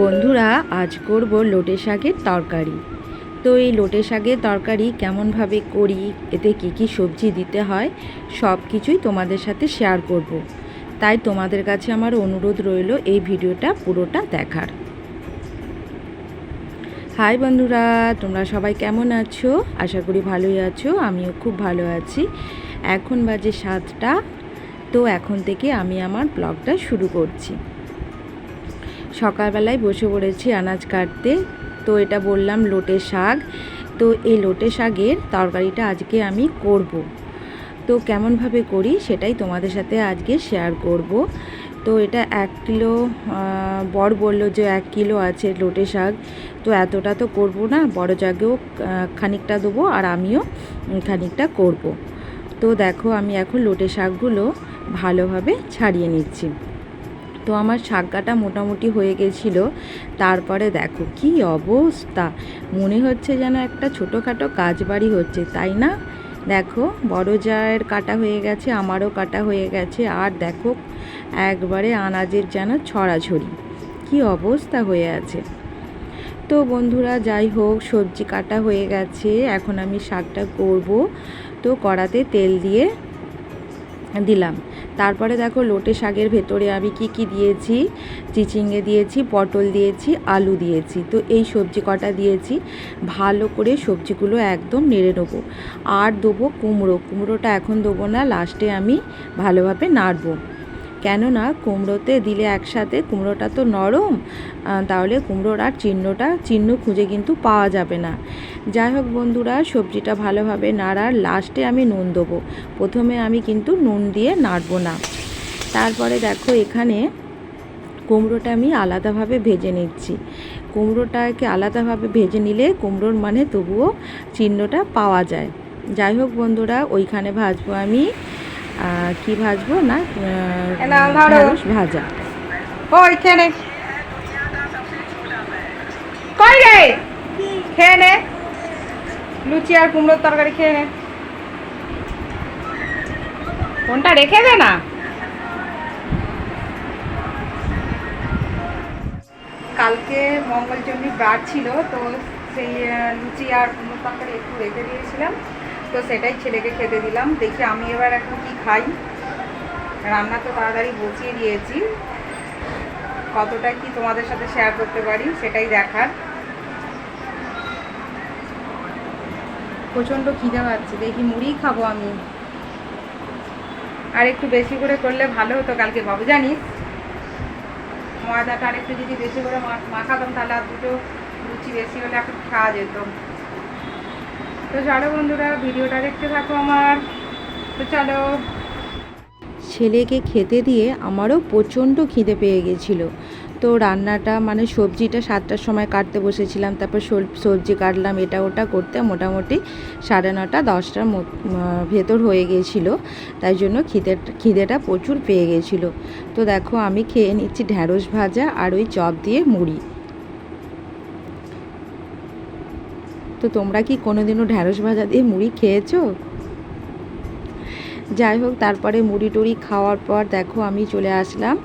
বন্ধুরা, আজ করব লোটে শাকের তরকারি। তো এই লোটে শাকের তরকারি কেমনভাবে করি, এতে কি কি সবজি দিতে হয়, সব কিছুই তোমাদের সাথে শেয়ার করব। তাই তোমাদের কাছে আমার অনুরোধ রইল এই ভিডিওটা পুরোটা দেখার। হাই বন্ধুরা, তোমরা সবাই কেমন আছো? আশা করি ভালোই আছো, আমিও খুব ভালো আছি। এখন বাজে সাতটা, তো এখন থেকে আমি আমার ব্লগটা শুরু করছি। সকালবেলায় বসে পড়েছি আনাজ কাটতে। তো এটা বললাম লোটে শাক। তো এই লোটে শাকের তরকারিটা আজকে আমি করব। তো কেমনভাবে করি সেটাই তোমাদের সাথে আজকে শেয়ার করব। তো এটা এক কিলো বর বলল যে এক কিলো আছে লোটে শাক। তো এতটা তো করব না, বড় জাগেও খানিকটা দেবো আর আমিও খানিকটা করব। তো দেখো আমি এখন লোটে শাকগুলো ভালোভাবে ছাড়িয়ে নিচ্ছি। তো আমার শাক কাটা মোটামুটি হয়ে গেছিল। তারপরে দেখো কি অবস্থা। মনে হচ্ছে যেন একটা ছোটোখাটো কাজ বাড়ি হচ্ছে, তাই না? দেখো, বড় জায়ের কাটা হয়ে গেছে, আমারও কাটা হয়ে গেছে। আর দেখো, একবারে আনাজের যেন ছড়াছড়ি। কি অবস্থা হয়ে আছে। তো বন্ধুরা, যাই হোক, সবজি কাটা হয়ে গেছে। এখন আমি শাকটা করব। তো কড়াতে তেল দিয়ে দিলাম। তারপরে দেখো লোটে শাকের ভেতরে আমি কি কি দিয়েছি? চিচিঙ্গে দিয়েছি, পটল দিয়েছি, আলু দিয়েছি। তো এই সবজি কটা দিয়েছি? ভালো করে সবজিগুলো একদম নেড়ে নেব। আর দেবো কুমড়ো। কুমড়োটা এখন দেবো না লাস্টে আমি ভালোভাবে নাড়বো। কেননা কুমড়োতে দিলে একসাথে কুমড়োটা তো নরম তাহলে কুমড়োর আর চিহ্নটা, চিহ্ন খুঁজে কিন্তু পাওয়া যাবে না। যাই হোক বন্ধুরা, সবজিটা ভালোভাবে নাড়ার লাস্টে আমি নুন দেবো। প্রথমে আমি কিন্তু নুন দিয়ে নাড়বো না। তারপরে দেখো এখানে কুমড়োটা আমি আলাদাভাবে ভেজে নিচ্ছি। কুমড়োটাকে আলাদাভাবে ভেজে নিলে কুমড়োর মানে তবুও চিহ্নটা পাওয়া যায়। যাই হোক বন্ধুরা, ওইখানে ভাজবো আমি। কি ভাজবো? না ঢেঁড়স ভাজা। ওই খেয়ে নে। কই রে? খেয়ে নে। লুচি আর কুমড়োর তরকারি খেয়ে নে। ফোনটা রেখে দে না। কালকে মঙ্গলচণ্ডী ব্রাট ছিল তো সেই লুচি আর কুমড়োর তরকারি একটু রেখে দিয়েছিলাম। তো সেটাই ছেলেকে খেতে দিলাম। দেখি আমি এবার এখন কি খাই। রান্না তো তাড়াতাড়ি বসিয়ে দিয়েছি কতটা কি তোমাদের সাথে শেয়ার করতে পারি সেটাই দেখার। প্রচণ্ড খিদে পাচ্ছে। দেখি মুড়ি খাব আমি। আর একটু বেশি করে করলে ভালো হতো কালকে বাবু, জানিস? ময়দাটা আর একটু যদি বেশি করে মাখাতাম তাহলে আর দুটো লুচি বেশি হলে এখন খাওয়া যেত। তো চলো বন্ধুরা, ভিডিওটা দেখতে থাকো আমার। তো চলো। ছেলেকে খেতে দিয়ে আমারও প্রচণ্ড খিদে পেয়ে গেছিল। তো রান্নাটা মানে সবজিটা সাতটার সময় কাটতে বসেছিলাম, তারপর সবজি কাটলাম, এটা ওটা করতে মোটামুটি সাড়ে নটা, দশটার ভেতর হয়ে গিয়েছিল তাই জন্য খিদে, খিদেটা প্রচুর পেয়ে গেছিল। তো দেখো, আমি খেয়ে নিচ্ছি ঢ্যাঁড়স ভাজা আর ওই চপ দিয়ে মুড়ি। তো তোমরা কি কোনোদিনও ঢ্যাঁড়স ভাজা দিয়ে মুড়ি খেয়েছো? যাই হোক, তারপরে মুড়ি টুড়ি খাওয়ার পর দেখো আমি চলে আসলাম।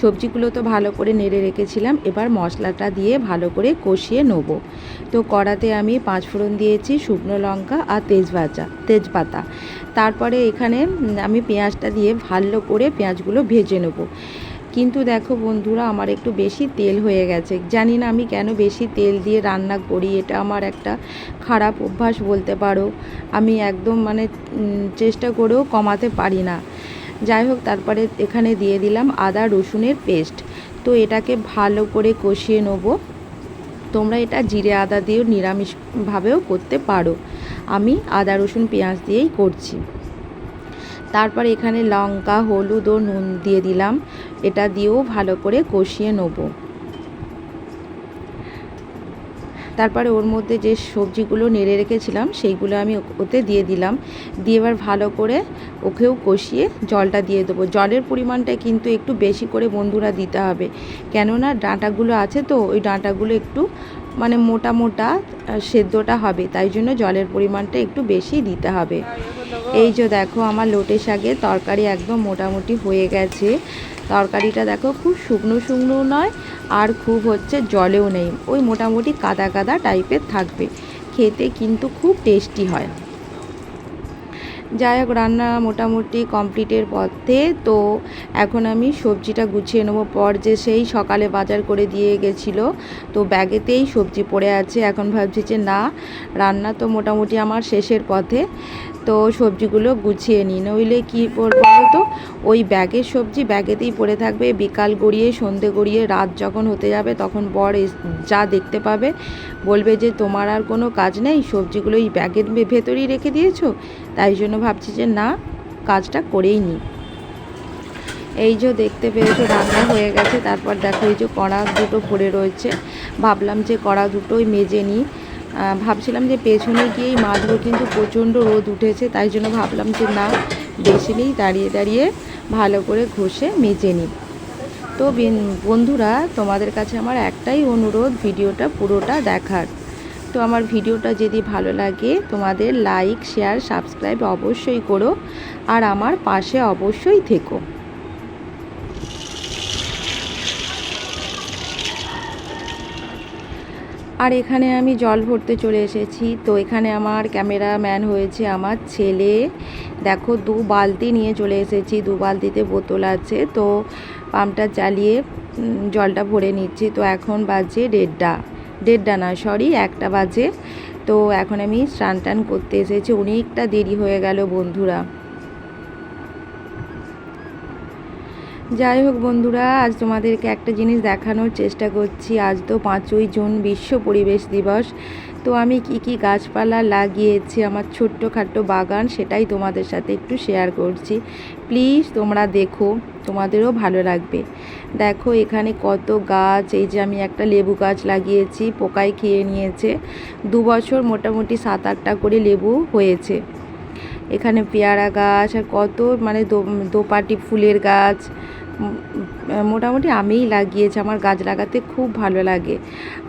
সবজিগুলো তো ভালো করে নেড়ে রেখেছিলাম, এবার মশলাটা দিয়ে ভালো করে কষিয়ে নেব। তো কড়াতে আমি পাঁচ ফোড়ন দিয়েছি, শুকনো লঙ্কা আর তেজভাজা তেজপাতা। তারপরে এখানে আমি পেঁয়াজটা দিয়ে ভালো করে পেঁয়াজগুলো ভেজে নেব। কিন্তু দেখো বন্ধুরা, আমার একটু বেশি তেল হয়ে গেছে। জানি না আমি কেন বেশি তেল দিয়ে রান্না করি, এটা আমার একটা খারাপ অভ্যাস বলতে পারো। আমি একদম মানে চেষ্টা করেও কমাতে পারি না। যাই হোক, তারপরে এখানে দিয়ে দিলাম আদা রসুনের পেস্ট। তো এটাকে ভালো করে কষিয়ে নেব। তোমরা এটা জিরে আদা দিয়েও নিরামিষভাবেও করতে পারো। আমি আদা রসুন পেঁয়াজ দিয়েই করছি। তারপর এখানে লঙ্কা, হলুদ ও নুন দিয়ে দিলাম। এটা দিয়েও ভালো করে কষিয়ে নেব। তারপরে ওর মধ্যে যে সবজিগুলো নেড়ে রেখেছিলাম, সেইগুলো আমি ওতে দিয়ে দিলাম। দিয়ে এবার ভালো করে ওকেও কষিয়ে জলটা দিয়ে দেবো। জলের পরিমাণটা কিন্তু একটু বেশি করে বন্ধুরা দিতে হবে। কেননা ডাঁটাগুলো আছে তো, ওই ডাঁটাগুলো একটু মানে মোটা মোটা সেদ্ধটা হবে। তাই জন্য জলের পরিমাণটা একটু বেশি দিতে হবে। এই যে দেখো, আমার লোটে শাকের তরকারি একদম মোটামুটি হয়ে গেছে। তরকারিটা দেখো খুব শুকনো শুকনো নয়, আর খুব হচ্ছে জলেও নেই। ওই মোটামুটি কাদা কাদা টাইপের থাকবে। খেতে কিন্তু খুব টেস্টি হয়। যাই হোক, রান্না মোটামুটি কমপ্লিটের পথে। তো এখন আমি সবজিটা গুছিয়ে নেব। পর যে সেই সকালে বাজার করে দিয়ে গেছিল, তো ব্যাগেতেই সবজি পড়ে আছে। এখন ভাবছি যে না, রান্না তো মোটামুটি আমার শেষের পথে। তো সবজিগুলো গুছিয়ে নিই। নইলে কী করব তো? ওই ব্যাগের সবজি ব্যাগেতেই পড়ে থাকবে। বিকাল গড়িয়ে, সন্ধে গড়িয়ে, রাত যখন হতে যাবে তখন বর যা দেখতে পাবে। বলবে যে, তোমার আর কোনো কাজ নেই? সবজিগুলো এই ব্যাগের ভেতরেই রেখে দিয়েছ? তাই জন্য ভাবছি যে, না, কাজটা করেই নিই। এই যে দেখতে পেয়েছ, রান্না হয়ে গেছে। তারপর দেখো, এই যে কড়া দুটো পড়ে রয়েছে। ভাবলাম যে, কড়া দুটোই মেজে নিই। ভাবছিলাম যে পেছনে গিয়েই মাজবো কিন্তু প্রচণ্ড রোদ উঠেছে, তাই জন্য ভাবলাম যে না, বেশি নেই, দাঁড়িয়ে দাঁড়িয়ে ভালো করে ঘষে মেজে নিই। তো বিন- বন্ধুরা, তোমাদের কাছে আমার একটাই অনুরোধ, ভিডিওটা পুরোটা দেখার। তো আমার ভিডিওটা যদি ভালো লাগে, তোমাদের লাইক, শেয়ার, সাবস্ক্রাইব অবশ্যই করো, আর আমার পাশে অবশ্যই থেকো। আর এখানে আমি জল ভরতে চলে এসেছি। তো এখানে আমার ক্যামেরাম্যান হয়েছে আমার ছেলে। দেখো, দু বালতি নিয়ে চলে এসেছি। দু বালতিতে বোতল আছে। তো পাম্পটা চালিয়ে জলটা ভরে নিচ্ছি। তো এখন বাজে দেড়টা। দেড়টা না সরি একটা বাজে। তো এখন আমি স্নান টান করতে এসেছি। অনেকটা দেরি হয়ে গেল, বন্ধুরা। যাই হোক বন্ধুরা, আজ তোমাদেরকে একটা জিনিস দেখানোর চেষ্টা করছি। আজ তো পাঁচই জুন, বিশ্ব পরিবেশ দিবস। তো আমি কি কি গাছপালা লাগিয়েছি, আমার ছোট্টখাট্টো বাগান, সেটাই তোমাদের সাথে একটু শেয়ার করছি। প্লিজ তোমরা দেখো, তোমাদেরও ভালো লাগবে। দেখো, এখানে কত গাছ, এই যে আমি একটা লেবু গাছ লাগিয়েছি পোকায় খেয়ে নিয়েছে। দু বছর মোটামুটি সাত আটটা করে লেবু হয়েছে। এখানে পেয়ারা গাছ আর কত মানে দোপাটি ফুলের গাছ। মোটামুটি আমিই লাগিয়েছি, আমার গাছ লাগাতে খুব ভালো লাগে।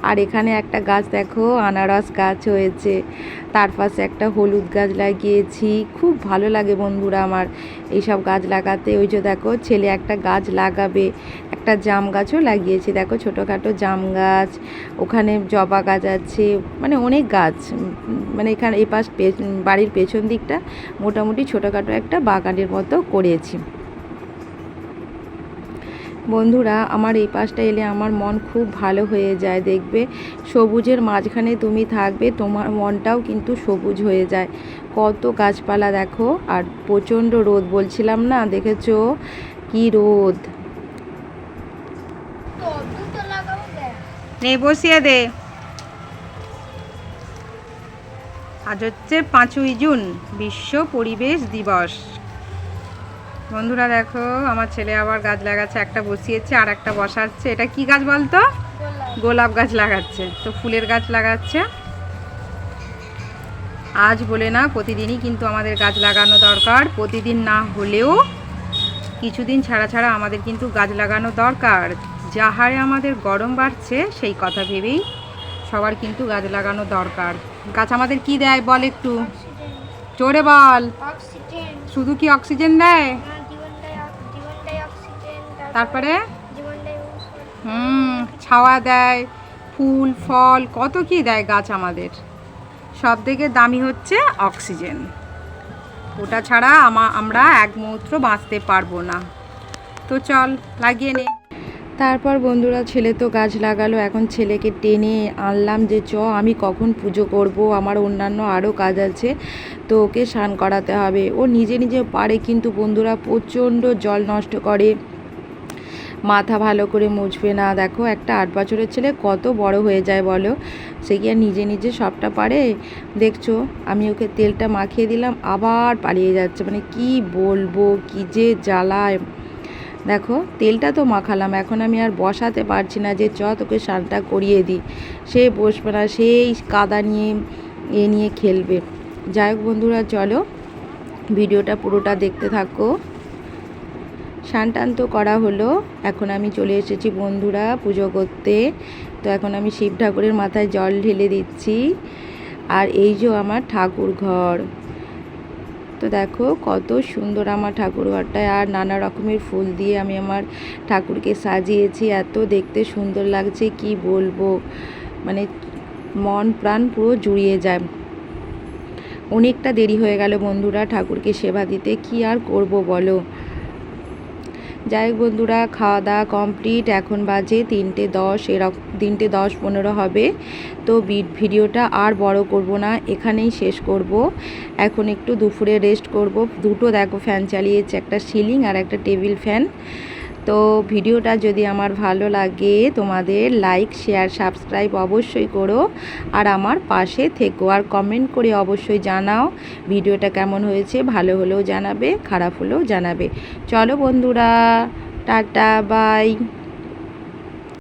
আর এখানে একটা গাছ দেখো, আনারস গাছ হয়েছে। তার পাশে একটা হলুদ গাছ লাগিয়েছি, খুব ভালো লাগে বন্ধুরা আমার এইসব গাছ লাগাতে। ওই যে দেখো, ছেলে একটা গাছ লাগাবে। একটা জাম গাছও লাগিয়েছি। দেখো ছোটোখাটো জাম গাছ, ওখানে জবা গাছ আছে মানে অনেক গাছ। মানে এখানে এই পাশ বাড়ির পেছন দিকটা মোটামুটি ছোটোখাটো একটা বাগানের মতো করেছি। বন্ধুরা, আমার এই পাশটা এলে আমার মন খুব ভালো হয়ে যায়, দেখবে। সবুজের মাঝখানে তুমি থাকবে, তোমার মনটাও কিন্তু সবুজ হয়ে যায়। কত গাছপালা দেখো, আর প্রচণ্ড রোদ বলছিলাম না, দেখেছ? কি রোদ তো দুটো লাগাবো দেখ নে, বসিয়ে দে। আজ হচ্ছে পাঁচই জুন, বিশ্ব পরিবেশ দিবস। বন্ধুরা দেখো, আমার ছেলে আবার গাছ লাগাচ্ছে, একটা বসিয়েছে আর একটা বসাচ্ছে। এটা কি গাছ বলতো? গোলাপ গাছ লাগাচ্ছে। তো ফুলের গাছ লাগাচ্ছে। আজ বলে না, প্রতিদিনই কিন্তু আমাদের গাছ লাগানো দরকার। প্রতিদিন না হলেও কিছুদিন ছাড়া ছাড়া আমাদের কিন্তু গাছ লাগানো দরকার। যা হারে আমাদের গরম বাড়ছে সেই কথা ভেবেই সবার কিন্তু গাছ লাগানো দরকার। গাছ আমাদের কি দেয় বল একটু? জোরে বল। শুধু কি অক্সিজেন দেয়? তারপরে? হুম ছাওয়া দেয় ফুল ফল কত কি দেয় গাছ আমাদের। সব থেকে দামি হচ্ছে অক্সিজেন। ওটা ছাড়া আমা আমরা এক মুহূর্ত বাঁচতে পারব না। তো চল লাগিয়ে নে। তারপর বন্ধুরা ছেলে তো গাছ লাগালো, এখন ছেলেকে টেনে আনলাম যে চ, আমি কখন পুজো করব, আমার অন্যান্য আরও কাজ আছে, তো ওকে স্নান করাতে হবে। ও নিজে নিজে পারে কিন্তু বন্ধুরা প্রচণ্ড জল নষ্ট করে, মাথা ভালো করে মুছবে না। দেখো একটা আট বছরের ছেলে কত বড় হয়ে যায় বলো? সে কি আর নিজে নিজে সবটা পারে? দেখছ, আমি ওকে তেলটা মাখিয়ে দিলাম, আবার পালিয়ে যাচ্ছে। মানে কি বলব, কি যে জ্বালায়। দেখো, তেলটা তো মাখালাম, এখন আমি আর বসাতে পারছি না যে চ তোকে স্নানটা করিয়ে দিই। সে বসবে না, সেই কাদা নিয়ে, এ নিয়ে খেলবে। যাই হোক বন্ধুরা, চলো ভিডিওটা পুরোটা দেখতে থাকো। স্নান টান তো করা হলো, এখন আমি চলে এসেছি বন্ধুরা পুজো করতে। তো এখন আমি শিব ঠাকুরের মাথায় জল ঢেলে দিচ্ছি। আর এই যে আমার ঠাকুর ঘর। তো দেখো কত সুন্দর আমার ঠাকুরঘরটায় আর নানা রকমের ফুল দিয়ে আমি আমার ঠাকুরকে সাজিয়েছি। এত দেখতে সুন্দর লাগছে, কি বলব? মানে মন প্রাণ পুরো জুড়িয়ে যায়। অনেকটা দেরি হয়ে গেল বন্ধুরা ঠাকুরকে সেবা দিতে। কি আর করব বলো? যাই হোক বন্ধুরা খাওয়া দাওয়া কমপ্লিট এখন বাজে তিনটে দশ এরকম তিনটে দশ পনেরো হবে। তো ভিডিওটা আর বড় করব না, এখানেই শেষ করব। এখন একটু দুপুরে রেস্ট করব। দুটো দেখো ফ্যান চালিয়েছে, একটা সিলিং আর একটা টেবিল ফ্যান তো ভিডিওটা যদি আমার ভালো লাগে, তোমাদের লাইক শেয়ার সাবস্ক্রাইব অবশ্যই করো। আর আমার পাশে থেকো। আর কমেন্ট করে অবশ্যই জানাও ভিডিওটা কেমন হয়েছে। ভালো হলেও জানাবে, খারাপ হলেও জানাবে। চলো বন্ধুরা, টাটা বাই